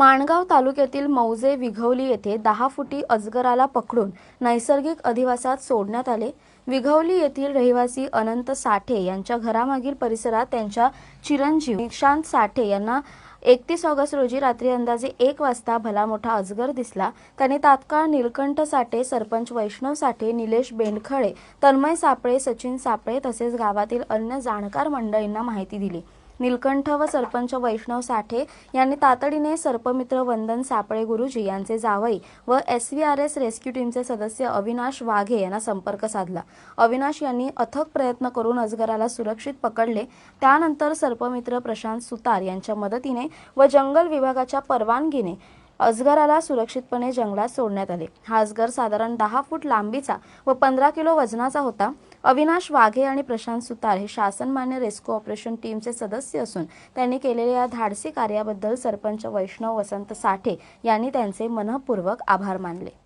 माणगाव तालुक्यातील मौजे विघवली येथे दहा फुटी अजगराला पकडून नैसर्गिक अधिवासात सोडण्यात आले. विघवली येथील रहिवासी अनंत साठे यांच्या घरामागील परिसरात त्यांच्या चिरंजीव निशांत साठे यांना एकतीस ऑगस्ट रोजी रात्री अंदाजे एक वाजता भला मोठा अजगर दिसला. त्याने तात्काळ निलकंठ साठे सरपंच वैष्णव साठे निलेश बेंडखळे तन्मय सापळे सचिन सापळे तसेच गावातील अन्य जाणकार मंडळींना माहिती दिली. निलकंठ व सरपंच वैष्णव साठे यांनी तातडीने सर्पमित्र वंदन सापळे गुरुजी यांचे जावई व S V R S rescue टीमचे सदस्य अविनाश वाघे यांना संपर्क साधला. अविनाश यांनी अथक प्रयत्न करून अजगराला सुरक्षित पकडले. त्यानंतर सर्पमित्र प्रशांत सुतार यांच्या मदतीने व जंगल विभागाच्या परवानगीने अजगराला सुरक्षितपणे जंगलात सोडण्यात आले. हा अजगर साधारण दहा फूट लांबीचा व पंधरा किलो वजनाचा होता. अविनाश वाघे आणि प्रशांत सुतार हे शासनमान्य रेस्क्यू ऑपरेशन टीमचे सदस्य असून त्यांनी केलेल्या या धाडसी कार्याबद्दल सरपंच वैष्णव वसंत साठे यांनी त्यांचे मनपूर्वक आभार मानले.